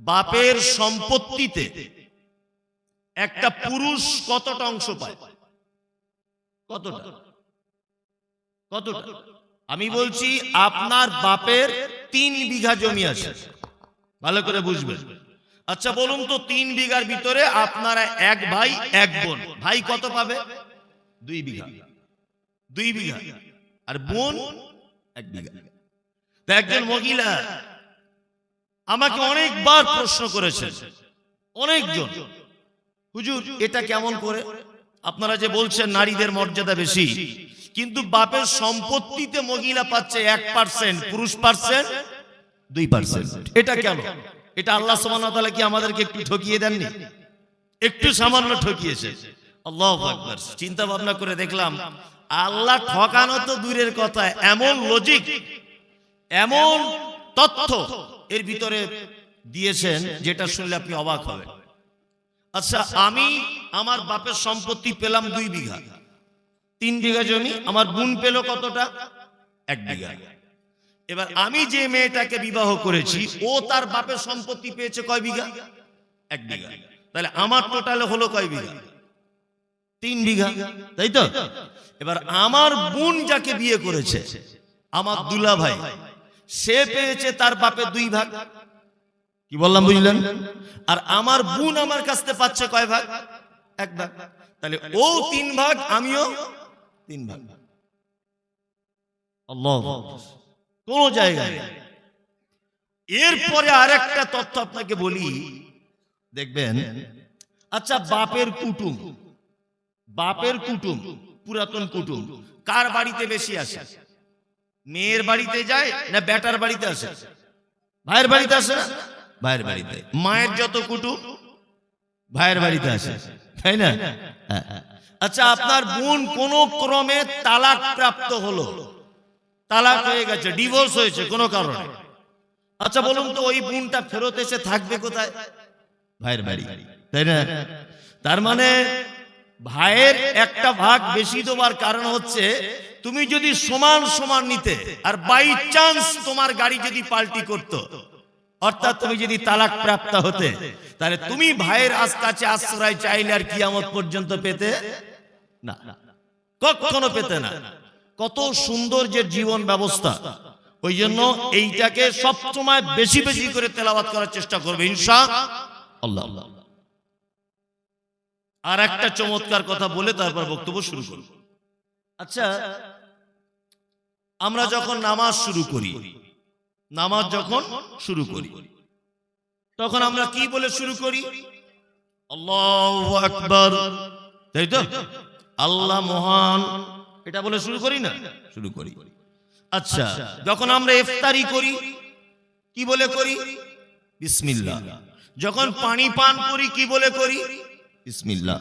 বাপের সম্পত্তিতে একটা পুরুষ কতটা অংশ পায়? কতটা? কতটা? আমি বলছি আপনার বাপের তিন বিঘা জমি আছে। ভালো করে বুঝবেন। আচ্ছা বলুন তো তিন বিঘার ভিতরে আপনারা এক ভাই এক বোন। ভাই কত পাবে? দুই বিঘা। দুই বিঘা। আর বোন? এক বিঘা। তা একজন মহিলা। আমাকে অনেকবার প্রশ্ন করেছেন। অনেকজন। হুজুর এটা কেমন করে? আপনারা যে বলছেন নারীদের মর্যাদা বেশি কিন্তু বাপের সম্পত্তিতে মহিলা পাচ্ছে এক পার্সেন্ট পুরুষ পার্সেন্ট দুই পার্সেন্ট। এটা কেন? এটা আল্লাহ ওয়া কি আমাদেরকে একটু ঠকিয়ে দেননি? একটু সামান্য ঠকিয়েছে। আল্লাহ চিন্তা ভাবনা করে দেখলাম আল্লাহ ঠকানো তো দূরের কথা এমন লজিক এমন তথ্য এর ভিতরে দিয়েছেন যেটা শুনলে আপনি অবাক হবেন। আচ্ছা আমি আমার বাপের সম্পত্তি পেলাম দুই বিঘা। তিন বিঘা জমি, আমার বোন পেল কতটা? এক বিঘা। এবার আমি যে মেয়েটাকে বিবাহ করেছি, ও তার বাপের সম্পত্তি পেয়েছে কয় বিঘা? এক বিঘা। তাহলে আমার টোটালে হলো কয় বিঘা? তিন বিঘা, তাই তো? এবার আমার বোন যাকে বিয়ে করেছে, আমার দুলা ভাই সে পেয়েছে তার বাপের দুই ভাগ। কি বললাম, বুঝলেন? আর আমার বোন আমার কাছ থেকে পাচ্ছে কয় ভাগ? এক ভাগ। তাহলে ও তিন ভাগ, আমিও তিন ভাগ। কোন জায়গায়। এরপরে আরেকটা তথ্য আপনাকে বলি। দেখবেন? আচ্ছা বাপের কুটুম। বাপের কুটুম, পুরাতন কুটুম। কার বাড়িতে বেশি আসে? মেয়ের বাড়িতে যায় না বেটার বাড়িতে আসে? ভাইয়ের বাড়িতে আসে না? ভাইয়ের বাড়িতে। মায়ের যত কুটুম ভাইয়ের বাড়িতে আসে। তাই না? হ্যাঁ। আচ্ছা আপনার বোন কোন ক্রমে তালাক প্রাপ্ত হলো? তালাক হয়ে গেছে ডিভোর্স হয়েছে কোনো কারণে? আচ্ছা বলুন তো ওই বোনটা ফেরত এসে থাকবে কোথায়? ভাইয়ের বাড়ি। তাই না? তার মানে ভাইয়ের একটা ভাগ বেশি দেওয়ার কারণ হচ্ছে তুমি যদি সমান সমান নিতে, আর বাই চান্স তোমার গাড়ি যদি পাল্টি করত, অর্থাৎ তুমি যদি তালাক প্রাপ্ত হতে, তাহলে তুমি ভাইয়ের আজ কাছে আশ্রয় চাইলে আর কিয়ামত পর্যন্ত পেতে না। কখনো পেতে না। কত সুন্দর যে জীবন ব্যবস্থা। ওই জন্য এইটাকে সবসময় বেশি বেশি করে তেলাওয়াত করার চেষ্টা করবে ইনশা আল্লাহ আর একটা চমৎকার কথা বলে তারপর বক্তব্য শুরু করব। আচ্ছা আমরা যখন নামাজ শুরু করি নামাজ যখন শুরু করি তখন আমরা কি বলে শুরু করি? আল্লাহ আকবর। তাই তো? আল্লাহ মহান। এটা বলে শুরু করি না? শুরু করি। আচ্ছা যখন আমরা ইফতারি করি কি বলে করি? বিসমিল্লাহ। যখন পানি পান করি কি বলে করি? বিসমিল্লাহ।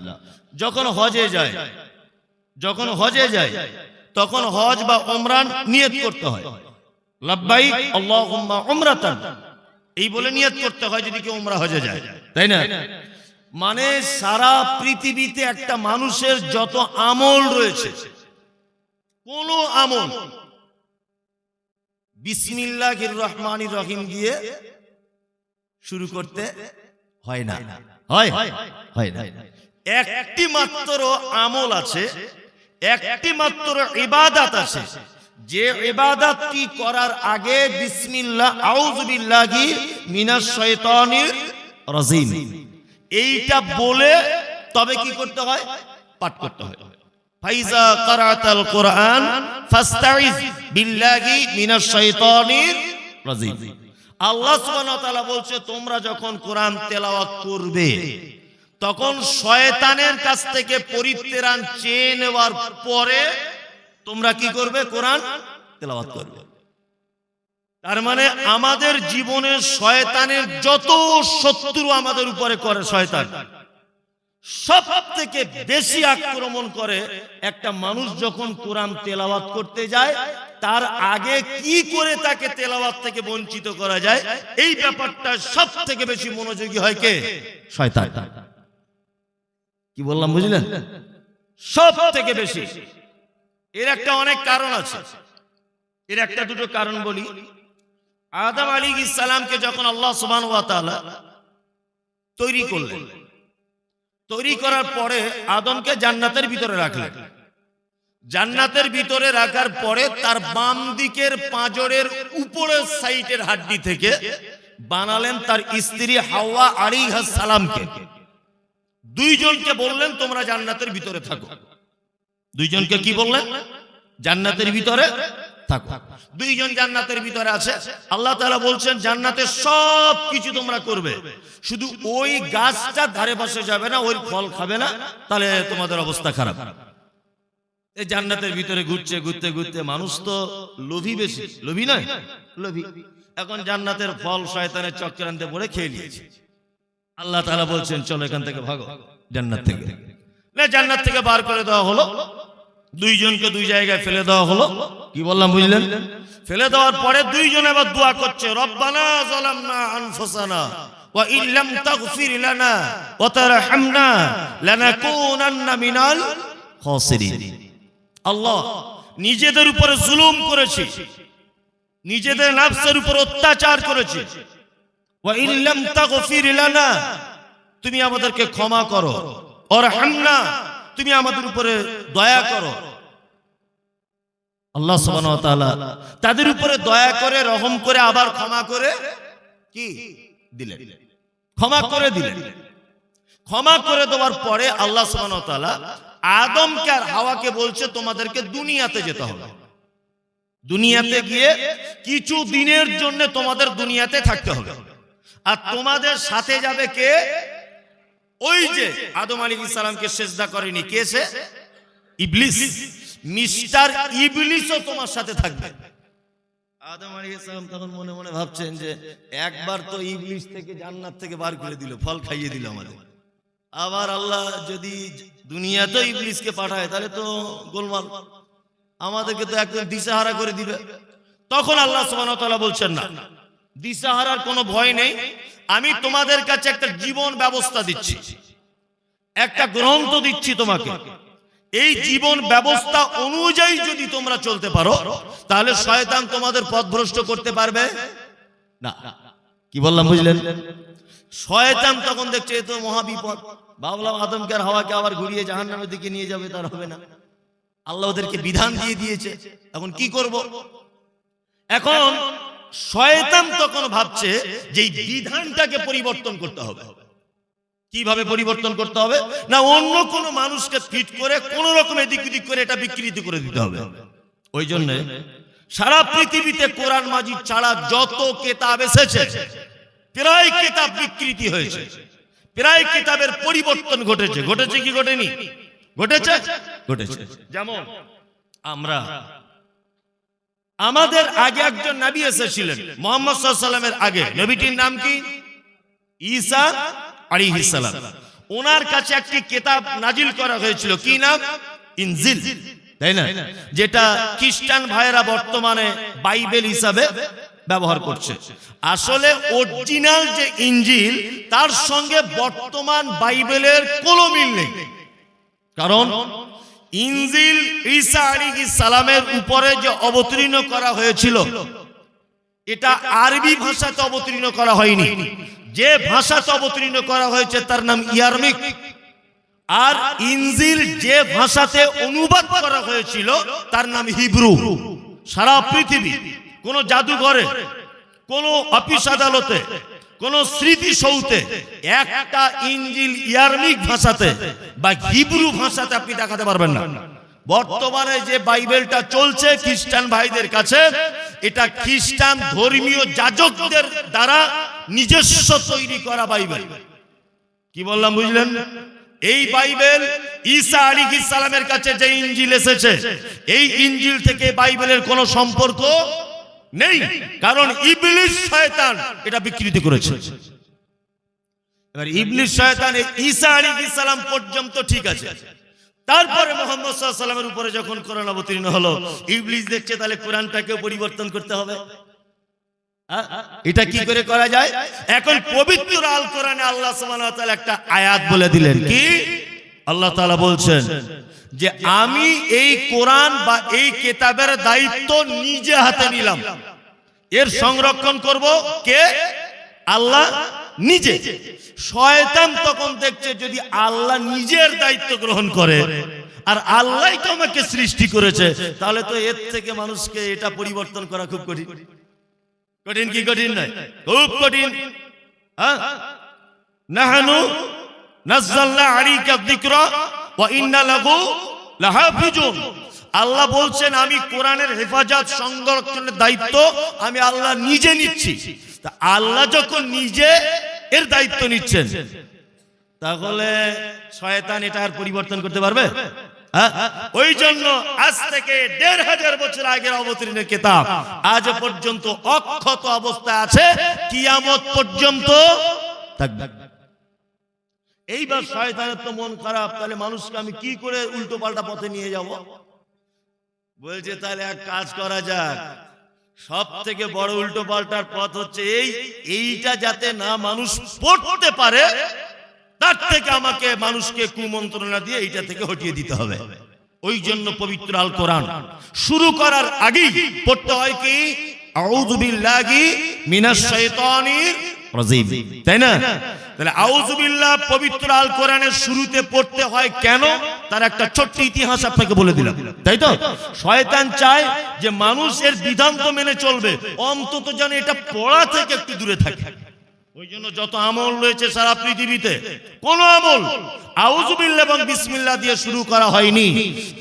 যখন হজে যায় যখন হজে যায়, তখন হজ বা ওমরান নিয়ত করতে হয়। লাব্বাইক, আল্লাহুম্মা এই বলে নিয়ত করতে হয় যদি কেউ উমরা হজে যায়। তাই না? মানে সারা পৃথিবীতে একটা মানুষের যত আমল রয়েছে, কোন আমল বিসমিল্লাহির রহমানির রহিম দিয়ে শুরু করতে হয় না। হয়? হয় না। একটি মাত্র আমল আছে একটি মাত্র ইবাদাত আছে। যে ইবাদাতটি করার আগে বিসমিল্লাহ আউযু বিল্লাহি মিনাশ শাইতানির রাজিম। এইটা বলে তবে কি করতে হয়? পাঠ করতে হয়। ফাইজা কারাতাল কোরআন ফাস্তাইজ বিল্লাহি মিনাশ শাইতানির রাজিম। আল্লাহ সুবহানাহু ওয়া তাআলা বলছে, তোমরা যখন কোরআন তেলাওয়াত করবে তখন শয়তানের কাছ থেকে পরিত্রাণ চেয়ে নেওয়ার পরে তোমরা কি করবে? কোরআন তেলাওয়াত করবে। তার মানে আমাদের জীবনে শয়তানের যত শত্রু আমাদের উপরে করে শয়তান সব থেকে বেশি আক্রমণ করে একটা মানুষ যখন কোরআন তেলাওয়াত করতে যায়, তার আগে কি করে তাকে তেলাওয়াত থেকে বঞ্চিত করা যায়? এই ব্যাপারটা সব থেকে বেশি মনোযোগী হয় কে? শয়তান। কি বললাম বুঝলেন? সব থেকে বেশি। এর একটা অনেক কারণ আছে। এর একটা দুটো কারণ বলি। আদম আলী ইসালামকে যখন আল্লাহ সুবান তৈরি করলেন, তৈরি করার পরে আদমকে জান্নাতের ভিতরে রাখলেন। জান্নাতের ভিতরে রাখার পরে তার বাম দিকের পাঁজরের উপরের সাইটের হাড্ডি থেকে বানালেন তার স্ত্রী হাওয়া আলিহাস সালামকে। দুইজনকে বললেন, তোমরা জান্নাতের ভিতরে থাকো। দুইজনকে কি বললেন? জান্নাতের ভিতরে থাকো। দুইজন জান্নাতের ভিতরে আছে। আল্লাহ তাআলা বলছেন, জান্নাতে সব কিছু তোমরা করবে। শুধু ওই গাছটা ধারে পাশে যাবে না, ওই ফল খাবে না, তাহলে তোমাদের অবস্থা খারাপ। এই জান্নাতের ভিতরে ঘুরছে, ঘুরতে ঘুরতে মানুষ তো লোভী বেশি। লোভী নয়? লোভী। এখন জান্নাতের ফল শয়তানের চক্রান্তে পড়ে খেয়ে নিয়েছে। আল্লাহ তাআলা বলছেন চলো এখান থেকে ভাগো জান্নাত থেকে। না জান্নাত থেকে বার করে দেওয়া হলো। দুইজনকে দুই জায়গায় ফেলে দেওয়া হলো। কি বললাম বুঝলেন? ফেলে দেওয়ার পরে দুইজন আবার দোয়া করছে রব্বানা যালামনা আনফুসানা ওয়া ইল্লাম তাগফির লানা ওয়া তারহামনা লানাকুনান্না মিনাল খাসিরিন। আল্লাহ নিজেদের উপরে জুলুম করেছি। নিজেদের নাফসের উপর অত্যাচার করেছি ওয়া ইল্লাম তাগফির লানা তুমি আমাদেরকে ক্ষমা করো। ওর হামনা তুমি আমাদের উপরে দয়া করো। আল্লাহ তাদের উপরে দয়া করে, রহম করে, আবার ক্ষমা করে কি দিলেন? ক্ষমা করে দিলেন। ক্ষমা করে দেওয়ার পরে আল্লাহ আদমকে আর হাওয়াকে বলছে, তোমাদেরকে দুনিয়াতে যেতে হবে। দুনিয়াতে গিয়ে কিছু দিনের জন্য তোমাদের দুনিয়াতে থাকতে হবে। আর তোমাদের সাথে যাবে কে? ওই যে আদম আলী ইসলামকে সেজদা করেনি। কে সে? ইবলিস। মিস্টার ইবলিসও তোমার সাথে থাকবে। আদম আলী ইসলাম তখন মনে মনে ভাবছেন যে একবার তো ইবলিস থেকে জান্নাত থেকে বার করে দিল, ফল খাইয়ে দিল আমাদের। আবার আল্লাহ যদি দুনিয়াতে ইবলিসকে পাঠায়, তাহলে তো গোলমাল। আমাদেরকে তো একদম দিশাহারা করে দিবে। তখন আল্লাহ সুবহানাহু ওয়া তাআলা বলছেন না দিশাহারার কোনো ভয় নেই। আমি তোমাদের কাছে একটা জীবন ব্যবস্থা দিচ্ছি। একটা গ্রন্থ দিচ্ছি তোমাকে। এই জীবন ব্যবস্থা অনুযায়ী যদি তোমরা চলতে পারো তাহলে শয়তান তোমাদের পথভ্রষ্ট করতে পারবে? না। কি বললাম বুঝলেন? শয়তান তখন দেখছে এ তো মহাবিপদ। ভাবলাম আদমকে আর হাওয়াকে আবার ঘুরিয়ে জাহান্নামের দিকে নিয়ে যাবে তার হবে না। আল্লাহ ওদেরকে বিধান দিয়ে দিয়েছে। এখন কি করব? এখন শয়তান তখন ভাবছে যে বিধানটাকে পরিবর্তন করতে হবে। কীভাবে পরিবর্তন করতে হবে? না, অন্য কোন মানুষকে ফিট করে কোন রকম এদিক ওদিক করে এটা বিকৃতি করে দিতে হবে। ওই জন্য সারা পৃথিবীতে কোরআন মাজিদ ছাড়া যত কেতাব এসেছে, প্রায় কেতাব বিকৃতি হয়েছে। প্রায় কেতাবের পরিবর্তন ঘটেছে। ঘটেছে কি ঘটেনি? ঘটেছে? ঘটেছে। যেমন আমরা আমাদের আগে একজন নবী এসেছিলেন। মোহাম্মদ সাল্লামের আগে। নবীটির নাম কি? ঈসা আলাইহিস সালাম। ওনার কাছে একটি কিতাব নাজিল করা হয়েছিল। কি নাম? ইনজিল। তাই না? যেটা খ্রিস্টান ভাইয়েরা বর্তমানে বাইবেল হিসাবে ব্যবহার করছে। আসলে অরিজিনাল যে ইনজিল তার সঙ্গে বর্তমান বাইবেলের কোনো মিল নেই। কারণ ইনজিল ঈসা আলাইহিস সালামের উপরে যে অবতীর্ণ করা হয়েছিল, এটা আরবি ভাষাতে অবতীর্ণ করা হয়নি। যে ভাষাতে অবতীর্ণ করা হয়েছে তার নাম ইয়ারমিক। আর ইনজিল যে ভাষাতে অনুবাদ করা হয়েছিল, তার নাম হিব্রু। সারা পৃথিবী, কোন জাদুঘরে, কোন অফিস আদালতে কোন স্মৃতি সৌতে একটা ইঞ্জিল ইয়ারমিক ভাষাতে বা হিব্রু ভাষাতে আপনি দেখাতে পারবেন না। বর্তমানে যে বাইবেলটা চলছে খ্রিস্টান ভাইদের কাছে, এটা খ্রিস্টান ধর্মীয় যাজকদের দ্বারা নিজস্ব তৈরি করা বাইবেল। কি বললাম, বুঝলেন? এই বাইবেল ঈসা আলী সালামের কাছে যে ইঞ্জিল এসেছে, এই ইঞ্জিল থেকে বাইবেলের কোনো সম্পর্ক নেই, কারণ ইবলিশ শয়তান এটা বিকৃতি করেছে। এবার ইবলিশ শয়তান ঈসা আলী সালাম পর্যন্ত ঠিক আছে। তারপরে মোহাম্মদ সাল্লামের উপরে যখন কোরআন অবতীর্ণ হলো ইবলিশ দেখছে তাহলে কোরআনটাকেও পরিবর্তন করতে হবে। এটা কি করে করা যায়? এখন পবিত্র আল কোরআনে আল্লাহ সুবহানাহু ওয়া তাআলা একটা আয়াত বলে দিলেন। কি? আল্লাহ তাআলা বলছেন যে আমি এই কোরআন বা এই কেতাবের দায়িত্ব নিজে হাতে নিলাম। এর সংরক্ষণ করব কে? আল্লাহ নিজে। শয়তান তখন দেখছে যদি আল্লাহ নিজের দায়িত্ব গ্রহণ করে আর আল্লাহ তো আমাকে সৃষ্টি করেছে, তাহলে তো এর থেকে মানুষকে এটা পরিবর্তন করা খুব কঠিন। কঠিন কি কঠিন নয়? খুব কঠিন। হ্যাঁ? নাহানু নাজ্জালনা আলাইকা আল্লাহ বলছেন, আমি কোরআনের হেফাজত সংরক্ষণের দায়িত্ব আমি আল্লাহ নিজে নিচ্ছি। আল্লাহ যখন নিজে এর দায়িত্ব নিচ্ছেন, তাহলে শয়তান এটা আর পরিবর্তন করতে পারবে? হ্যাঁ? ওই জন্য আজ থেকে দেড় হাজার বছর আগের অবতীর্ণের কেতাব আজ পর্যন্ত অক্ষত অবস্থায় আছে, কিয়ামত পর্যন্ত থাকবে। এইবার শয়তানের তো মন খারাপ, তাহলে মানুষকে আমি কি করে উল্টো পাল্টা পথে নিয়ে যাব? বলছে, তাহলে এক কাজ করা যাক। সব থেকে বড় উল্টো পাল্টার পথ হচ্ছে এই, এইটা যাতে না মানুষ পড়তে পারে, তার থেকে আমাকে মানুষকে কুমন্ত্রণা দিয়ে এইটা থেকে হটিয়ে দিতে হবে। ওই জন্য পবিত্র আল কোরআন। শুরু করার আগেই পড়তে হয় কি? আউযু বিল্লাহি মিনাশ শাইতানির রাজিম। তাই না? তাহলে আউজুবিল্লাহ পবিত্র আল কোরআনের শুরুতে পড়তে হয় কেন? তার একটা ছোট্ট ইতিহাস আপনাকে বলে দিলাম। তাই তো? শয়তান চায় যে মানুষের বিধান তো মেনে চলবে, অন্তত যেন এটা পড়া থেকে একটু দূরে থাকে। ওই জন্য যত আমল রয়েছে সারা পৃথিবীতে, কোন আমল আউজুবিল্লাহ এবং বিসমিল্লাহ দিয়ে শুরু করা হয়নি।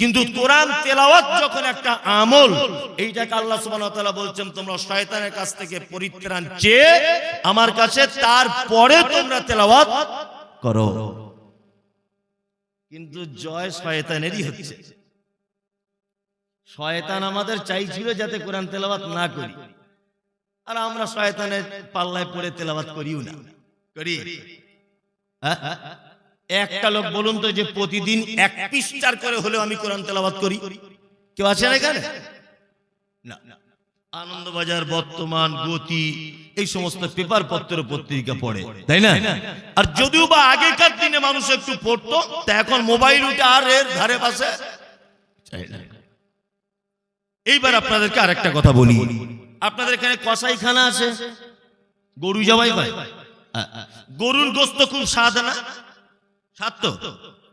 কিন্তু কোরআন তেলাওয়াত যখন একটা আমল, এইটাকে আল্লাহ বলছেন, তোমরা শয়তানের কাছ থেকে পরিত্রাণ চেয়ে আমার কাছে তারপরে তোমরা তেলাওয়াত করো। কিন্তু জয় শয়তানেরই হচ্ছে। শয়তান আমাদের চাইছিল যাতে কোরআন তেলাওয়াত না করি। আর আমরা শয়তানের পাল্লায় পড়ে তেলাওয়াত করিও না। করি। হ্যাঁ? একটা লোক বলুন তো যে প্রতিদিন এক পৃষ্ঠার করে হলেও আমি কোরআন তেলাওয়াত করি। কেউ আছেন এখানে? না। আনন্দবাজার বর্তমান গতি এই সমস্ত পেপার পত্র পত্রিকা পড়ে। তাই না? আর যদিও বা আগেকার দিনে মানুষ একটু পড়তো তা এখন মোবাইল উঠে আর এর ধারে পাশে। এইবার আপনাদেরকে আরেকটা কথা বলি। আপনাদের এখানে কসাইখানা আছে? গরু জবাই হয়? গরুর গোস্ত খুব স্বাদ না? স্বাদ তো?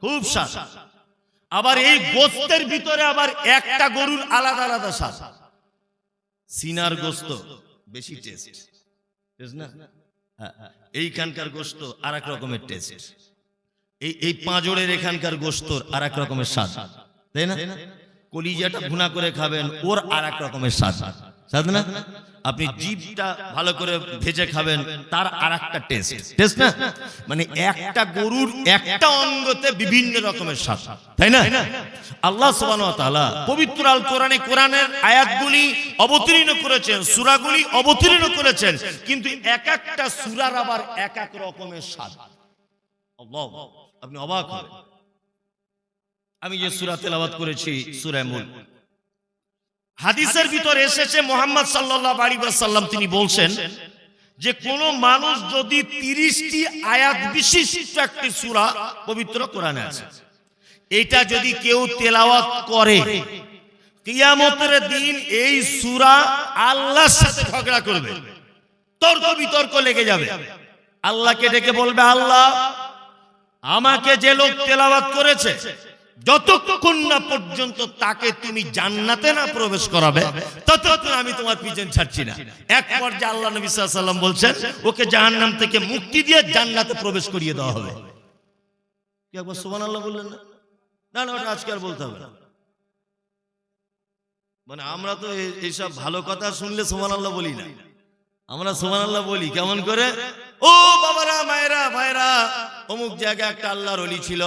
খুব স্বাদ। আবার এই গোস্তের ভিতরে আবার একটা গরুর আলাদা আলাদা স্বাদ। সিনার গোস্ত বেশি টেস্ট না? হ্যাঁ, এইখানকার গোস্ত আর এক রকমের টেস্ট এই এই পাঁজরের এখানকার গোস্তর আর এক রকমের স্বাদ। তাই না? কলিজাটা ভুনা করে খাবেন ওর আর এক রকমের স্বাদ। আপনি জিভটা ভালো করে ভেজে খাবেন তার আর একটা টেস্ট। টেস্ট না? মানে একটা গরুর একটা অঙ্গতে বিভিন্ন রকমের স্বাদ। তাই না? আল্লাহ তাআলা পবিত্র আল কোরআনে কোরআনের আয়াতগুলি অবতীর্ণ করেছেন সূরাগুলি অবতীর্ণ করেছেন কিন্তু এক একটা সূরার আবার এক এক রকমের স্বাদ। আল্লাহ আপনি অবাক হবেন। আমি যে সূরা তেলাওয়াত করেছি সূরা মুলক হাদিসের ভিতর এসেছে মোহাম্মদ সাল্লাল্লাহু আলাইহি সাল্লাম তিনি বলছেন যে কোন মানুষ যদি তিরিশটি আয়াত বিশিষ্ট একটি সূরা পবিত্র কোরআনে আছে এটা যদি কেউ তেলাওয়াত করে কিয়ামতের দিন এই সূরা আল্লাহর সাথে ঝগড়া করবে তর্ক বিতর্ক লেগে যাবে। আল্লাহকে ডেকে বলবে আল্লাহ আমাকে যে লোক তেলাওয়াত করেছে যতক্ষণ না পর্যন্ত তাকে তুমি জান্নাতে না প্রবেশ করাবে, ততক্ষণ আমি তোমার পিছন ছাড়ছি না। এক পর্যায়ে আল্লাহ নবী সাল্লাম বলছেন, ওকে জাহান্নাম থেকে মুক্তি দিয়ে জান্নাতে প্রবেশ করিয়ে দেওয়া হবে। একবার সুবহানাল্লাহ বললেন না? না ওটা আজকে আর বলতে হবে না। মানে আমরা তো এই- এইসব ভালো কথা শুনলে সুবহানাল্লাহ বলি না। আমরা সুবহানাল্লাহ বলি, কেমন করে? ও বাবারা, মায়েরা ভাইরা অমুক জায়গায় একটা আল্লাহর অলি ছিল।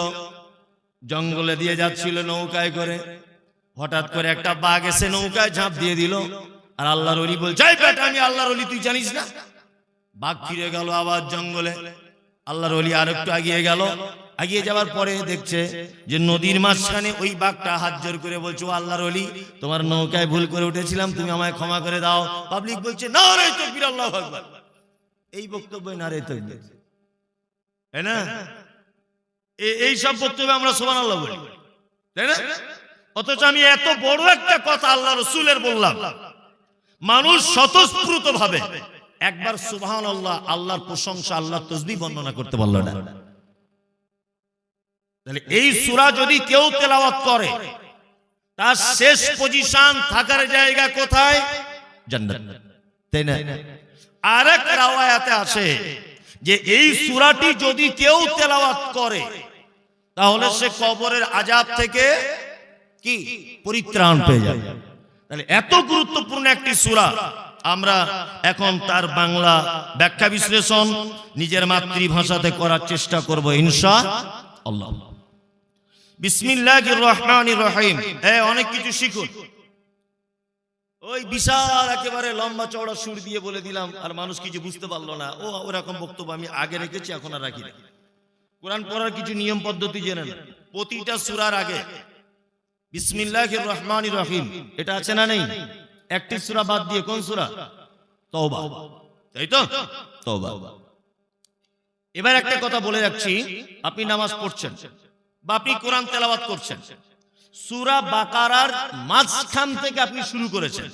জঙ্গলে দিয়ে যাচ্ছিল নৌকায় করে। হঠাৎ করে একটা বাঘ এসে নৌকায় ঝাঁপ দিয়ে দিল। আর আল্লাহর অলি বল যাই বেটা, আমি আল্লাহর অলি তুই জানিস না? বাঘ ফিরে গেল আবার জঙ্গলে। আল্লাহর অলি আর একটু আগিয়ে গেল। আগিয়ে যাওয়ার পরে দেখছে যে নদীর মাঝখানে ওই বাঘটা হাত জোর করে বলছে, ও আল্লাহর অলি তোমার নৌকায় ভুল করে উঠেছিলাম, তুমি আমায় ক্ষমা করে দাও। পাবলিক বলছে, না রে, তকবীর আল্লাহু আকবার। এই বক্তব্য না রে তকবীর না? এই সব বক্তব্য আমরা সোমান আল্লাহ বলি। তাই না? অথচ আমি এত বড় একটা কথা আল্লাহ রসুলের বললাম। মানুষ স্বতঃস্ফূর্ত ভাবে একবার সুবহান আল্লাহ আল্লাহর প্রশংসা, আল্লাহর তসবি বর্ণনা করতে পারল না। তাহলে এই সূরা যদি কেউ তেলাওয়াত করে, তার শেষ পজিশন থাকার জায়গা কোথায়? জান্নাত। তাই না? আরেক রাওয়ায়াতে আছে যে এই সূরাটি যদি কেউ তেলাওয়াত করে তাহলে সে কবরের আজাব থেকে কি? পরিত্রাণ পেয়ে যাবে। তাহলে এত গুরুত্বপূর্ণ একটি সূরা। আমরা এখন তার বাংলা ব্যাখ্যা বিশ্লেষণ নিজের মাতৃভাষাতে করার চেষ্টা করব ইনশা আল্লাহ। বিসমিল্লাহির রহমানির রহিম। এ অনেক কিছু শিখুন। ওই বিশাল একেবারে লম্বা চওড়া সুর দিয়ে বলে দিলাম আর মানুষ কিছু বুঝতে পারল না। ও ওরকম বক্তব্য আমি আগে রেখেছি এখন আর রাখি না। কোরআন পড়ার কিছু নিয়ম পদ্ধতি জেনে নেন প্রতিটা সুরার আগে। বিসমিল্লাহির রহমানির রহিম। এটা আছে না নেই? একটি সূরা বাদ দিয়ে কোন সূরা? তওবা। তাই তো? তওবা। এবার একটা কথা বলে যাচ্ছি। আপনি নামাজ পড়ছেন বা আপনি কোরআন তেলাওয়াত করছেন। সূরা বাকারার মাঝখান থেকে আপনি শুরু করেছেন।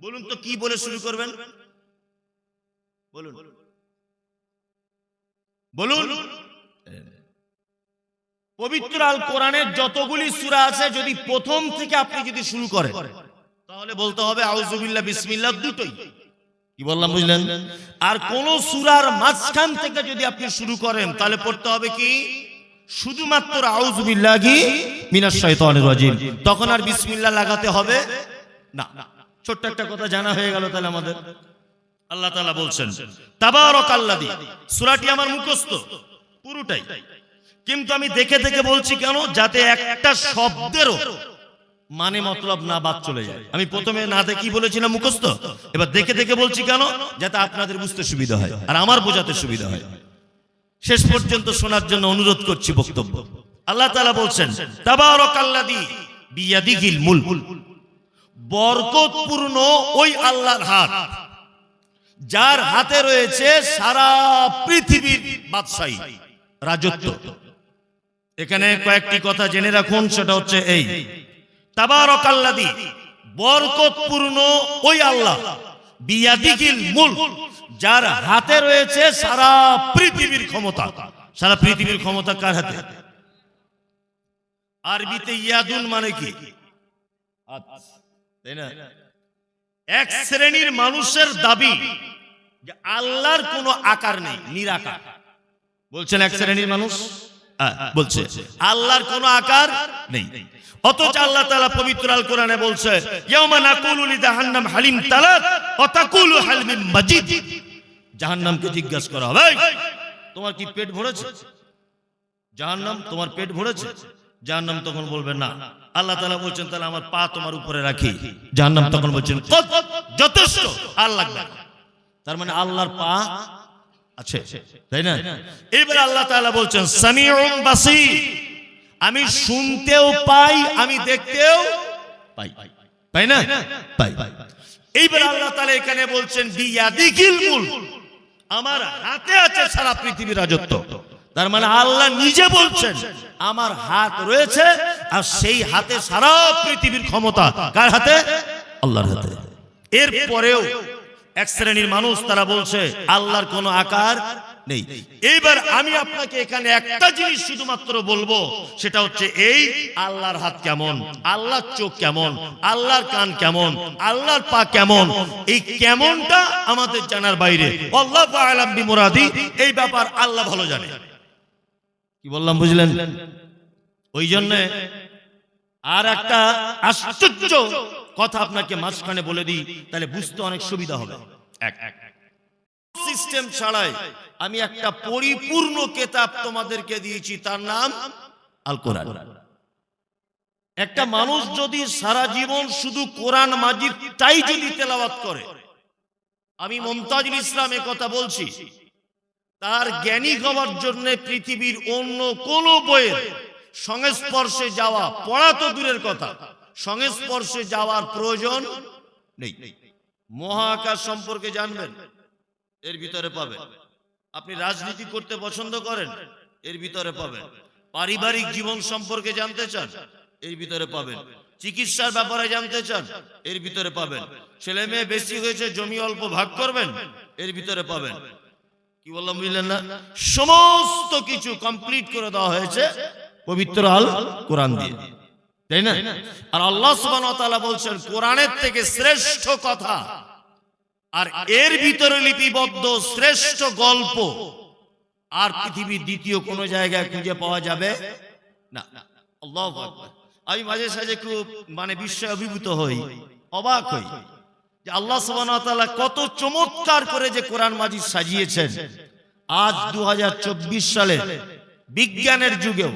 বলুন তো কি বলে শুরু করবেন? বলুন। বলুন। পবিত্র আল কোরআনের যতগুলি সূরা আছে, যদি প্রথম থেকে আপনি যদি শুরু করেন, তাহলে বলতে হবে আউযুবিল্লাহ বিসমিল্লাহ দুটোই। কি বললাম, বুঝলেন? আর কোন সূরার মাঝখান থেকে যদি আপনি শুরু করেন, তাহলে পড়তে হবে কি? শুধুমাত্র আউযুবিল্লাহি মিনাশ শাইতানির রাজিম তখন আর বিসমিল্লাহ লাগাতে হবে? না। ছোট্ট একটা কথা জানা হয়ে গেল তাহলে আমাদের। আল্লাহ তাআলা বলছেন, তাবারাকাল্লাযী সূরাটি আমার মুখস্থ, পুরোটাই। কিন্তু আমি দেখে দেখে বলছি কেন? যাতে একটা শব্দেরও মানে মতলব না বাদ চলে যায়। আমি প্রথমে না দেখি বলেছিলাম মুখস্থ। এবার দেখে দেখে বলছি কেন? যাতে আপনাদের বুঝতে সুবিধা হয় আর আমার বোঝাতে সুবিধা হয়। শেষ পর্যন্ত শোনার জন্য অনুরোধ করছি বক্তব্য। আল্লাহ তাআলা বলছেন বরকতপূর্ণ ওই আল্লাহর হাত, যার হাতে রয়েছে সারা পৃথিবীর বাদশাহী, রাজত্ব। এখানে কয়েকটি কথা জেনে রাখুন, সেটা হচ্ছে এই। তাবারাকাল্লাযী, বরকতপূর্ণ ওই আল্লাহ বিয়াদিকিল মুলক, যার হাতে রয়েছে সারা পৃথিবীর ক্ষমতা। সারা পৃথিবীর ক্ষমতা কার হাতে? আরবিতে ইয়াদুন মানে কি? তাই না? এক শ্রেণির মানুষের দাবি যে আল্লাহর কোনো আকার নেই, নিরাকার। বলছেন এক শ্রেণির মানুষ? বলছে আল্লাহর কোনো আকার নেই। অথচ আল্লাহ তাআলা পবিত্র আল কোরআনে বলছে ইয়াউমা নাকুলু লিজাহান্নাম হালিম তালাত ওয়া তাকুলু হাল মাজিদ। জাহান্নামকে জিজ্ঞাসা করা হবে তোমার কি পেট ভরেছে? জাহান্নাম তোমার পেট ভরেছে? জাহান্নাম তখন বলবে না। আল্লাহ তাআলা বলছেন তাহলে আমার পা তোমার উপরে রাখি। জাহান্নাম তখন বলছেন যথেষ্ট আল্লাহ তার মানে আল্লাহর পা আছে। তাই না? এবার আল্লাহ তাআলা বলছেন সামিউন বাসীর। আমি শুনতেও পাই আমি দেখতেও পাই। পাই। না? পাই। এইবার আল্লাহ তাআলা এখানে বলছেন বিয়াদিকিল মুলক। আমার হাতে আছে সারা পৃথিবীর রাজত্ব। তার মানে আল্লাহ নিজে বলছেন আমার হাত রয়েছে আর সেই হাতে সারা পৃথিবীর ক্ষমতা। কার হাতে? আল্লাহর হাতে। এর পরেও এক শ্রেণির মানুষ, তারা বলছে, আল্লাহর কোনো আকার নেই। এইবার আমি আপনাকে এখানে একটা জিনিস শুধুমাত্র বলব, সেটা হচ্ছে এই, আল্লাহর হাত কেমন, আল্লাহর চোখ কেমন, আল্লাহর কান কেমন, আল্লাহর পা কেমন, এই কেমনটা আমাদের জানার বাইরে। আল্লাহ আলাম বিমুরাদি, এই ব্যাপার আল্লাহ ভালো জানে। কি বললাম, বুঝলেন? ওই জন্য আর একটা আশ্চর্য কথা আপনাকে মাঝখানে বলে দিই, তাহলে বুঝতে অনেক সুবিধা হবে। সিস্টেম ছাড়াই আমি একটা পরিপূর্ণ কেতাব তোমাদেরকে দিয়েছি, তার নাম আল কোরআন একটা মানুষ যদি সারা জীবন শুধু কোরআন মাজিদ তাই যদি তেলাওয়াত করে, আমি মমতাজুল ইসলাম কথা বলছি, তার জ্ঞানী হওয়ার জন্য পৃথিবীর অন্য কোন বইয়ের সংস্পর্শে যাওয়া পড়া তো দূরের কথা। সংস্পর্শে যাওয়ার প্রয়োজন নেই। মহাকাশ সম্পর্কে জানবেন, এর ভিতরে পাবেন। আপনি রাজনীতি করতে পছন্দ করেন, এর ভিতরে পাবেন। পারিবারিক জীবন সম্পর্কে জানতে চান, এর ভিতরে পাবেন। চিকিৎসার ব্যাপারে জানতে চান, এর ভিতরে পাবেন। ছেলে মেয়ে বেশি হয়েছে, জমি অল্প ভাগ করবেন, এর ভিতরে পাবেন। কি বললাম বুঝলেন না? সমস্ত কিছু কমপ্লিট করে দেওয়া হয়েছে পবিত্র আল কোরআন দিয়ে। তাই না? আর আল্লাহ তাআলা বলছেন, কোরআনের থেকে শ্রেষ্ঠ কথা আর এর ভিতরে লিপিবদ্ধ শ্রেষ্ঠ গল্প আর পৃথিবীর দ্বিতীয় কোনো জায়গায় খুঁজে পাওয়া যাবে না। আল্লাহু আমি মাঝে সাঝে খুব মানে বিস্ময় অভিভূত হই, অবাক হই যে আল্লাহ তাআলা কত চমৎকার করে যে কোরআন মাজিদ সাজিয়েছেন। আজ দু হাজার চব্বিশ সালে বিজ্ঞানের যুগেও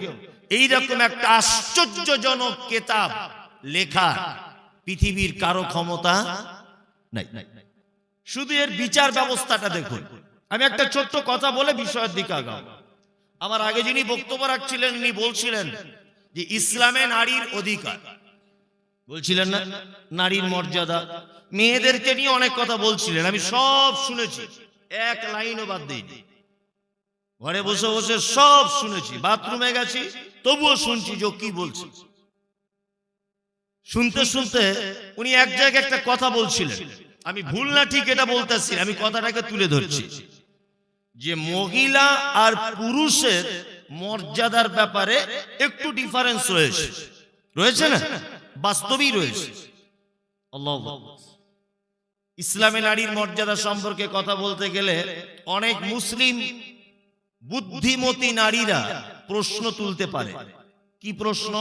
এই রকম একটা আশ্চর্যজনক কেতাব লেখা পৃথিবীর কারও ক্ষমতা নাই। শুধু এর বিচার ব্যবস্থাটা দেখুন। আমি একটা ছোট্ট কথা বলে বিষয়ের দিকে আগাও আমার আগে যিনি বক্তব্য রাখছিলেন উনি বলছিলেন যে ইসলামে নারীর অধিকার। বলছিলেন না, নারীর মর্যাদা। মেয়েদেরকে নিয়ে অনেক কথা বলছিলেন, আমি সব শুনেছি। এক লাইনও বাদ দিইনি। ঘরে বসে বসে সব শুনেছি। বাথরুমে গেছি তবুও শুনছি যে কি বলছে। শুনতে শুনতে উনি এক জায়গায় একটা কথা বলছিলেন। আমি ভুল না ঠিক এটা বলতেছি, আমি কথাটাকে তুলে ধরছি। যে মহিলা আর পুরুষের মর্যাদার ব্যাপারে একটু ডিফারেন্স রয়েছে। রয়েছে না? বাস্তবেই রয়েছে। ইসলামে নারীর মর্যাদা সম্পর্কে কথা বলতে গেলে অনেক মুসলিম বুদ্ধিমতী নারীরা প্রশ্ন তুলতে পারে। কি প্রশ্ন?